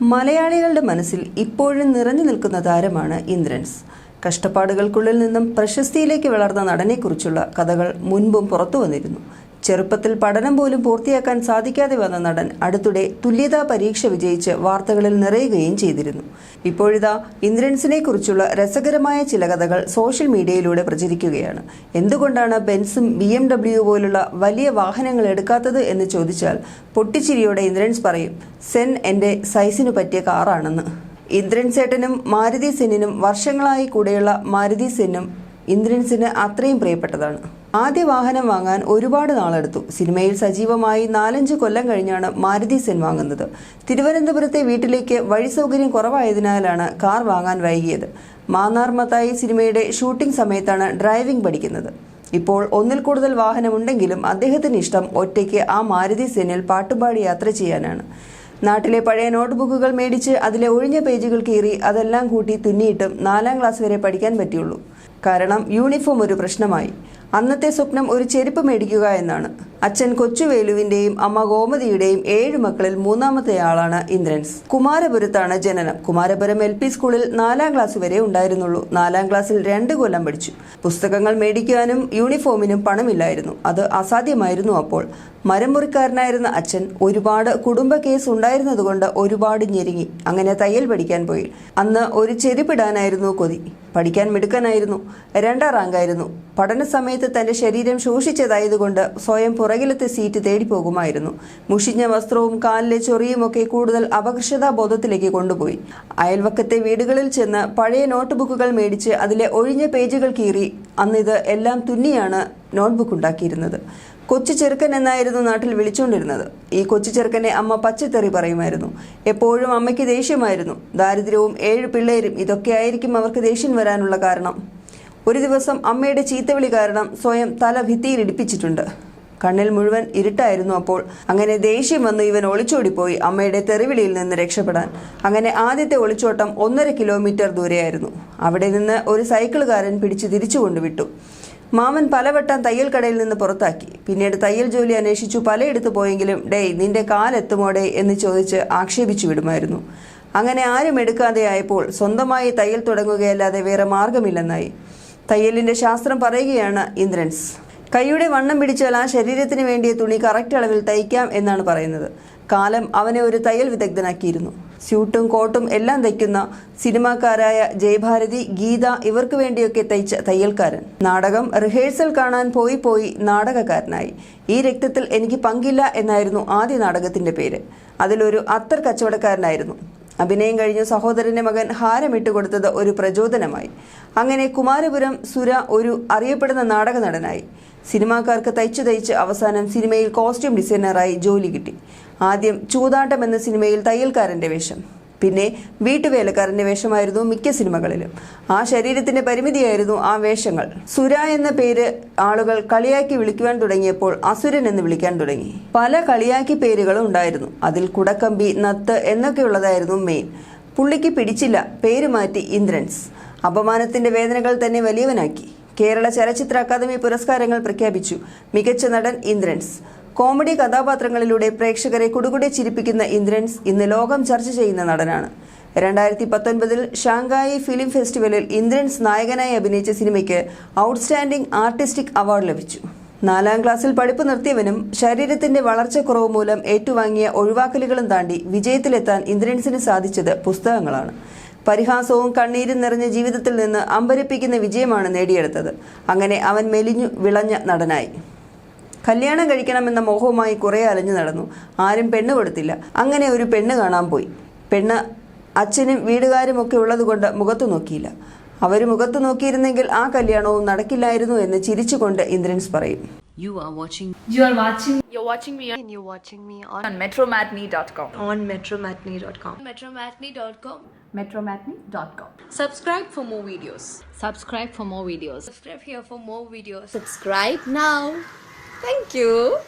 മലയാളികളുടെ മനസ്സിൽ ഇപ്പോഴും നിറഞ്ഞു നിൽക്കുന്ന താരമാണ് ഇന്ദ്രൻസ്. കഷ്ടപ്പാടുകൾക്കുള്ളിൽ നിന്നും പ്രശസ്തിയിലേക്ക് വളർന്ന നടനെക്കുറിച്ചുള്ള കഥകൾ മുൻപും പുറത്തു വന്നിരുന്നു. ചെറുപ്പത്തിൽ പഠനം പോലും പൂർത്തിയാക്കാൻ സാധിക്കാതെ വന്ന നടൻ അടുത്തിടെ തുല്യതാ പരീക്ഷ വിജയിച്ച് വാർത്തകളിൽ നിറയുകയും ചെയ്തിരുന്നു. ഇപ്പോഴിതാ ഇന്ദ്രൻസിനെ കുറിച്ചുള്ള രസകരമായ ചില കഥകൾ സോഷ്യൽ മീഡിയയിലൂടെ പ്രചരിക്കുകയാണ്. എന്തുകൊണ്ടാണ് ബെൻസും ബി എം ഡബ്ല്യു പോലുള്ള വലിയ വാഹനങ്ങൾ എടുക്കാത്തത് എന്ന് ചോദിച്ചാൽ പൊട്ടിച്ചിരിയോടെ ഇന്ദ്രൻസ് പറയും സെൻ എന്റെ സൈസിനു പറ്റിയ കാറാണെന്ന്. ഇന്ദ്രൻ സേട്ടനും മാരുതി സെന്നിനും വർഷങ്ങളായി കൂടെയുള്ള മാരുതി സെന്നും ഇന്ദ്രൻസിന് അത്രയും പ്രിയപ്പെട്ടതാണ്. ആദ്യ വാഹനം വാങ്ങാൻ ഒരുപാട് നാളെടുത്തു. സിനിമയിൽ സജീവമായി നാലഞ്ച് കൊല്ലം കഴിഞ്ഞാണ് മാരുതി സെൻ വാങ്ങുന്നത്. തിരുവനന്തപുരത്തെ വീട്ടിലേക്ക് വഴി സൗകര്യം കുറവായതിനാലാണ് കാർ വാങ്ങാൻ വൈകിയത്. മാന്നാർ മത്തായി സിനിമയുടെ ഷൂട്ടിംഗ് സമയത്താണ് ഡ്രൈവിംഗ് പഠിക്കുന്നത്. ഇപ്പോൾ ഒന്നിൽ കൂടുതൽ വാഹനമുണ്ടെങ്കിലും അദ്ദേഹത്തിന് ഇഷ്ടം ഒറ്റയ്ക്ക് ആ മാരുതി സെന്നിൽ പാട്ടുപാടി യാത്ര ചെയ്യാനാണ്. നാട്ടിലെ പഴയ നോട്ട്ബുക്കുകൾ മേടിച്ച് അതിലെ ഒഴിഞ്ഞ പേജുകൾ കീറി അതെല്ലാം കൂട്ടി തുന്നിയിട്ടും നാലാം ക്ലാസ് വരെ പഠിക്കാൻ പറ്റിയുള്ളൂ. കാരണം യൂണിഫോം ഒരു പ്രശ്നമായി. അന്നത്തെ സ്വപ്നം ഒരു ചെരുപ്പ് മേടിക്കുക എന്നാണ് അച്ഛൻ കൊച്ചുവേലുവിന്റെയും അമ്മ ഗോമതിയുടെയും ഏഴ് മക്കളിൽ മൂന്നാമത്തെയാളാണ് ഇന്ദ്രൻസ് കുമാരപുരത്താണ് ജനനം. കുമാരപുരം എൽ പി സ്കൂളിൽ നാലാം ക്ലാസ് വരെ ഉണ്ടായിരുന്നുള്ളൂ. നാലാം ക്ലാസ്സിൽ രണ്ട് കൊല്ലം പഠിച്ചു. പുസ്തകങ്ങൾ മേടിക്കാനും യൂണിഫോമിനും പണമില്ലായിരുന്നു. അത് അസാധ്യമായിരുന്നു അപ്പോൾ. മരം മുറിക്കാരനായിരുന്ന അച്ഛൻ ഒരുപാട് കുടുംബ കേസ് ഉണ്ടായിരുന്നതുകൊണ്ട് ഒരുപാട് ഞെരുങ്ങി. അങ്ങനെ തയ്യൽ പഠിക്കാൻ പോയി. അന്ന് ഒരു ചെരുപ്പിടാനായിരുന്നു കൊതി. പഠിക്കാൻ മിടുക്കനായിരുന്നു. രണ്ടാം റാങ്കായിരുന്നു. പഠന സമയത്ത് തന്റെ ശരീരം ശോഷിച്ചതായതുകൊണ്ട് സ്വയം പുറകിലത്തെ സീറ്റ് തേടിപ്പോകുമായിരുന്നു. മുഷിഞ്ഞ വസ്ത്രവും കാലിലെ ചൊറിയുമൊക്കെ കൂടുതൽ അപകർഷതാ ബോധത്തിലേക്ക് കൊണ്ടുപോയി. അയൽവക്കത്തെ വീടുകളിൽ ചെന്ന് പഴയ നോട്ട്ബുക്കുകൾ മേടിച്ച് അതിലെ ഒഴിഞ്ഞ പേജുകൾ കീറി അന്നിത് എല്ലാം തുന്നിയാണ് നോട്ട്ബുക്ക് ഉണ്ടാക്കിയിരുന്നത്. കൊച്ചു ചെറുക്കൻ എന്നായിരുന്നു നാട്ടിൽ വിളിച്ചുകൊണ്ടിരുന്നത് ഈ കൊച്ചു ചെറുക്കനെ അമ്മ പച്ചത്തെറി പറയുമായിരുന്നു. എപ്പോഴും അമ്മയ്ക്ക് ദേഷ്യമായിരുന്നു. ദാരിദ്ര്യവും ഏഴ് പിള്ളേരും ഇതൊക്കെയായിരിക്കും അവർക്ക് ദേഷ്യം വരാനുള്ള കാരണം. ഒരു ദിവസം അമ്മയുടെ ചീത്തവിളി കാരണം സ്വയം തല ഭിത്തിയിൽ ഇടിപ്പിച്ചിട്ടുണ്ട്. കണ്ണിൽ മുഴുവൻ ഇരുട്ടായിരുന്നു അപ്പോൾ. അങ്ങനെ ദേഷ്യം വന്ന് ഇവൻ ഒളിച്ചോടിപ്പോയി അമ്മയുടെ തെറിവിളിയിൽ നിന്ന് രക്ഷപ്പെടാൻ. അങ്ങനെ ആദ്യത്തെ ഒളിച്ചോട്ടം ഒന്നര കിലോമീറ്റർ ദൂരെയായിരുന്നു. അവിടെ നിന്ന് ഒരു സൈക്കിളുകാരൻ പിടിച്ച് തിരിച്ചു കൊണ്ടുവിട്ടു. മാമൻ പലവട്ടം തയ്യൽ കടയിൽ നിന്ന് പുറത്താക്കി. പിന്നീട് തയ്യൽ ജോലി അന്വേഷിച്ചു പലയിടത്ത് പോയെങ്കിലും ഡേയ് നിന്റെ കാലെത്തുമോടെ എന്ന് ചോദിച്ച് ആക്ഷേപിച്ചു വിടുമായിരുന്നു. അങ്ങനെ ആരും എടുക്കാതെ ആയപ്പോൾ സ്വന്തമായി തയ്യൽ തുടങ്ങുകയല്ലാതെ വേറെ മാർഗമില്ലെന്നായി തയ്യലിന്റെ ശാസ്ത്രം പറയുകയാണ് ഇന്ദ്രൻസ്. കൈയുടെ വണ്ണം പിടിച്ചാൽ ആ ശരീരത്തിന് വേണ്ടിയ തുണി കറക്റ്റ് അളവിൽ തയ്ക്കാം എന്നാണ് പറയുന്നത്. കാലം അവനെ ഒരു തയ്യൽ വിദഗ്ധനാക്കിയിരുന്നു. സ്യൂട്ടും കോട്ടും എല്ലാം തയ്ക്കുന്ന സിനിമാക്കാരായ ജയഭാരതി ഗീത ഇവർക്ക് വേണ്ടിയൊക്കെ തയ്ച്ച തയ്യൽക്കാരൻ. നാടകം റിഹേഴ്സൽ കാണാൻ പോയി പോയി നാടകക്കാരനായി. ഈ രക്തത്തിൽ എനിക്ക് പങ്കില്ല എന്നായിരുന്നു ആദ്യ നാടകത്തിന്റെ പേര്. അതിലൊരു അത്തർ കച്ചവടക്കാരനായിരുന്നു. അഭിനയം കഴിഞ്ഞു സഹോദരന്റെ മകൻ ഹാരമിട്ട് കൊടുത്തത് ഒരു പ്രചോദനമായി. അങ്ങനെ കുമാരപുരം സുര ഒരു അറിയപ്പെടുന്ന നാടക നടനായി. സിനിമാക്കാർക്ക് തയ്ച്ചു തയ്ച്ച് അവസാനം സിനിമയിൽ കോസ്റ്റ്യൂം ഡിസൈനറായി ജോലി കിട്ടി. ആദ്യം ചൂതാട്ടം എന്ന സിനിമയിൽ തയ്യൽക്കാരന്റെ വേഷം. പിന്നെ വീട്ടുവേലക്കാരന്റെ വേഷമായിരുന്നു മിക്ക സിനിമകളിലും. ആ ശരീരത്തിന്റെ പരിമിതിയായിരുന്നു ആ വേഷങ്ങൾ. സുര എന്ന പേര് ആളുകൾ കളിയാക്കി വിളിക്കുവാൻ തുടങ്ങിയപ്പോൾ അസുരൻ എന്ന് വിളിക്കാൻ തുടങ്ങി. പല കളിയാക്കി പേരുകളും ഉണ്ടായിരുന്നു. അതിൽ കുടക്കമ്പി നത്ത് എന്നൊക്കെയുള്ളതായിരുന്നു മെയിൻ പുള്ളിക്ക് പിടിച്ചില്ല. പേര് മാറ്റി ഇന്ദ്രൻസ്. അപമാനത്തിന്റെ വേദനകൾ തന്നെ വലിയവനാക്കി. കേരള ചലച്ചിത്ര അക്കാദമി പുരസ്കാരങ്ങൾ പ്രഖ്യാപിച്ചു. മികച്ച നടൻ ഇന്ദ്രൻസ്. കോമഡി കഥാപാത്രങ്ങളിലൂടെ പ്രേക്ഷകരെ കുടുകുടെ ചിരിപ്പിക്കുന്ന ഇന്ദ്രൻസ് ഇന്ന് ലോകം ചർച്ച ചെയ്യുന്ന നടനാണ്. രണ്ടായിരത്തി പത്തൊൻപതിൽ ഷാങ്കായി ഫിലിം ഫെസ്റ്റിവലിൽ ഇന്ദ്രൻസ് നായകനായി അഭിനയിച്ച സിനിമയ്ക്ക് ഔട്ട്സ്റ്റാൻഡിംഗ് ആർട്ടിസ്റ്റിക് അവാർഡ് ലഭിച്ചു. നാലാം ക്ലാസ്സിൽ പഠിപ്പ് നിർത്തിയവനും ശരീരത്തിന്റെ വളർച്ചക്കുറവ് മൂലം ഏറ്റുവാങ്ങിയ ഒഴിവാക്കലുകളും താണ്ടി വിജയത്തിലെത്താൻ ഇന്ദ്രൻസിന് സാധിച്ചത് പുസ്തകങ്ങളാണ്. പരിഹാസവും കണ്ണീരും നിറഞ്ഞ ജീവിതത്തിൽ നിന്ന് അമ്പരിപ്പിക്കുന്ന വിജയമാണ് നേടിയെടുത്തത്. അങ്ങനെ അവൻ മെലിഞ്ഞു വിളഞ്ഞ നടനായി. കല്യാണം കഴിക്കണമെന്ന മോഹവുമായി കുറെ അലഞ്ഞു നടന്നു ആരും പെണ്ണ് കൊടുത്തില്ല അങ്ങനെ ഒരു പെണ്ണ് കാണാൻ പോയി പെണ്ണ് അച്ഛനും വീടുകാരും ഒക്കെ ഉള്ളതുകൊണ്ട് മുഖത്തു നോക്കിയില്ല അവർ മുഖത്ത് നോക്കിയിരുന്നെങ്കിൽ ആ കല്യാണവും നടക്കില്ലായിരുന്നു എന്ന് ചിരിച്ചുകൊണ്ട് ഇന്ദ്രൻസ് പറയും You are watching You are watching You're watching me and you're watching me on, on metromatney.com. on metromatney.com. metromatney.com. Metromatney.com. Subscribe for more videos. subscribe for more videos. Subscribe here for more videos. Subscribe now. Thank you.